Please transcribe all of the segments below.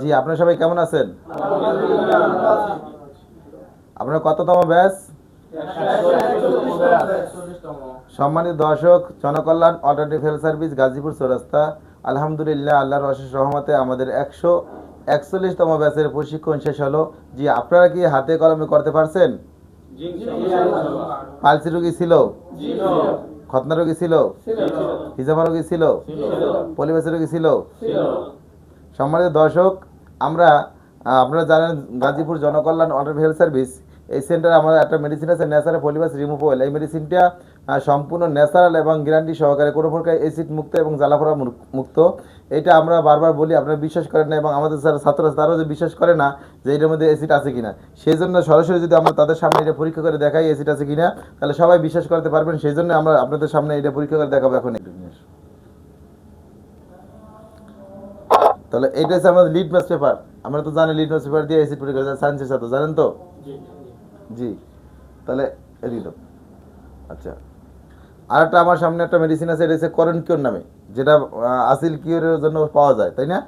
জি আপনারা সবাই কেমন আছেন? আপনার কততম ব্যাস সম্মানিত দর্শক Janakalyan alternative health service Gazipur Chowrasta. আলহামদুলিল্লাহ আল্লাহর অশেষ রহমতে আমাদের একশো একচল্লিশতম ব্যাচের প্রশিক্ষণ শেষ হলো। জি আপনারা কি হাতে কলমে করতে পারছেন? পালসি রুগী ছিল। খতনা রোগী ছিল? হিজামা রোগী ছিল? পলিবাসী রোগী ছিল? সম্মানিত দর্শক আমরা আপনারা জানেন গাজীপুর জনকল্যাণ অল্টারনেটিভ হেলথ সার্ভিস এই সেন্টারে আমাদের একটা মেডিসিন আছে ন্যাচারাল পলিবাস রিমুভেবল এই মেডিসিনটা সম্পূর্ণ ন্যাচারাল এবং গ্যারান্টি সহকারে কোনো প্রকার অ্যাসিড মুক্ত এবং জ্বালাপোড়া মুর- মুক্ত। এটা আমরা বারবার বলি আপনারা বিশ্বাস করেন না এবং আমাদের যারা ছাত্র আছে তারাও যে বিশ্বাস করে না যে এটার মধ্যে অ্যাসিড আছে কিনা। সেই জন্য সরাসরি যদি আমরা তাদের সামনে এটা পরীক্ষা করে দেখাই অ্যাসিড আছে কিনা তাহলে সবাই বিশ্বাস করতে পারবেন। সেই জন্য আমরা আপনাদের সামনে এটা পরীক্ষা করে দেখাবো এখন। তাহলে এটা হচ্ছে আমাদের লিটমাস পেপার আমরা তো জানি লিটমাস পেপার দিয়ে অ্যাসিড পরীক্ষা করে সায়েন্সের সাথে জানেন তো? জি তাহলে দাও আচ্ছা। আর একটা আমার সামনে একটা মেডিসিন আছে এটা হচ্ছে করন কিওর নামে যেটা আসিল কিওরের জন্য পাওয়া যায় তাই না?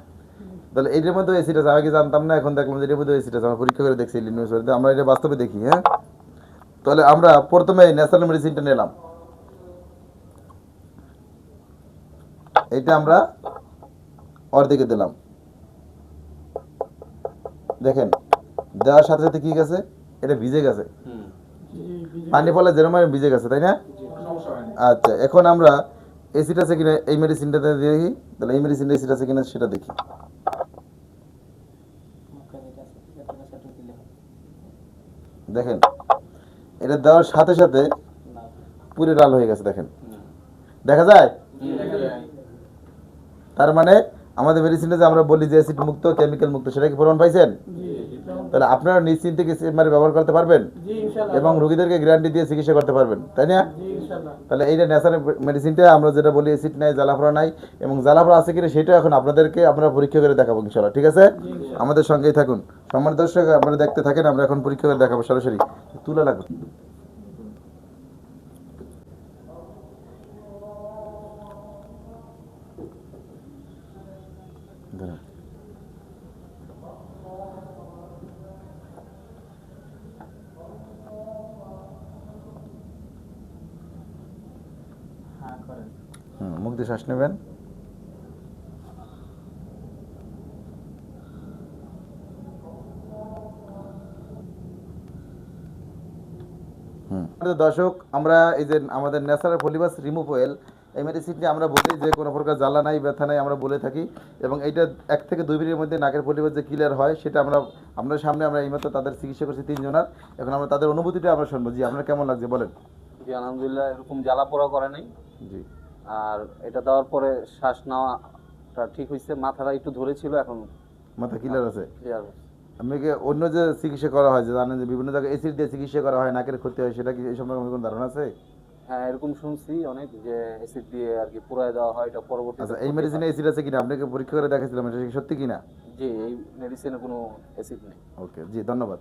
তাহলে এইটার মধ্যে অ্যাসিড আছে আগে জানতাম না? এখন দেখলাম যে এটার মধ্যে অ্যাসিড আছে আমরা পরীক্ষা করে দেখছি পেপার আমরা এটা বাস্তবে দেখি হ্যাঁ? তাহলে আমরা প্রথমে ন্যাচারাল মেডিসিনটা নিলাম। এটা আমরা অর্ধেকে দিলাম। দেখেন দেওয়ার সাথে সাথে কি গেছে? এটা ভিজে গেছে। পানি ফলে যেরকম ভিজে গেছে তাই না? আচ্ছা এখন আমরা এসিড আছে কিনা এই মেডিসিনটাতে দেখি। তাহলে এই মেডিসিনটা এসিড আছে কিনা সেটা দেখি। দেখেন, এটা দেওয়ার সাথে সাথে পুরো লাল হয়ে গেছে, দেখেন। দেখা যায়? তার মানে আমাদের মেডিসিনটা যে আমরা বলি যে অ্যাসিড মুক্ত কেমিক্যাল মুক্ত, সেটা কি প্রমাণ পাইছেন? তাহলে আপনারা নিশ্চিন্তে কি সিএমআর ব্যবহার করতে পারবেন? এবং রোগীদেরকে গ্যারান্টি দিয়ে চিকিৎসা করতে পারবেন তাই না? তাহলে এইটা ন্যাচারাল মেডিসিনটা আমরা যেটা বলি অ্যাসিড নাই জ্বালাফড়া নাই এবং জ্বালাফড়া আছে কিনা সেটা এখন আপনাদেরকে আমরা পরীক্ষা করে দেখাবো ইনশাল্লাহ ঠিক আছে? আমাদের সঙ্গেই থাকুন। সম্মানিত দর্শক আপনারা দেখতে থাকেন আমরা এখন পরীক্ষা করে দেখাবো সরাসরি। তুলা লাগবে। দিয়ে শ্বাস নেবেন। দর্শক, আমরা এই যে আমাদের ন্যাচারাল পলিবাস রিমুভ অয়েল এই মেডিসিনটি আমরা বলি যে কোনো প্রকার জ্বালা নাই, ব্যথা নাই, আমরা বলে থাকি। এবং এইটা এক থেকে দুই মিনিটের মধ্যে নাকের পলিবাস যে ক্লিয়ার হয়, সেটা আমরা, আপনার সামনে আমরা এইমাত্র তাদের চিকিৎসা করছি তিনজনার। এখন আমরা তাদের অনুভূতিটা আমরা শুনব। জি, আপনার কেমন লাগছে? বলেন। জি, আলহামদুলিল্লাহ, এরকম জ্বালা পোড়া করে নাই। জি। আর এটা দেওয়ার পরে শ্বাস নেওয়াটা ঠিক হয়েছে। মাথাটা একটু ধরেছিল এখন মাথা ক্লিয়ার আছে? ক্লিয়ার আপনাকে অন্য যে চিকিৎসা করা হয় যে জানেন যে বিভিন্ন জায়গায় এসিড দিয়ে চিকিৎসা করা হয় নাকের ক্ষতি হয় সেটা কি এই সম্পর্কে কোনো ধারণা আছে? হ্যাঁ এরকম শুনছি অনেক যে অ্যাসিড দিয়ে আর কি পুরাই দেওয়া হয় এটা পরবর্তী আচ্ছা এই মেডিসিনে এসিড আছে কিনা? আপনাকে পরীক্ষা করে দেখাছিলাম এটা সত্যি কিনা? জি এই মেডিসিনে কোনো অ্যাসিড নেই। ওকে জি ধন্যবাদ।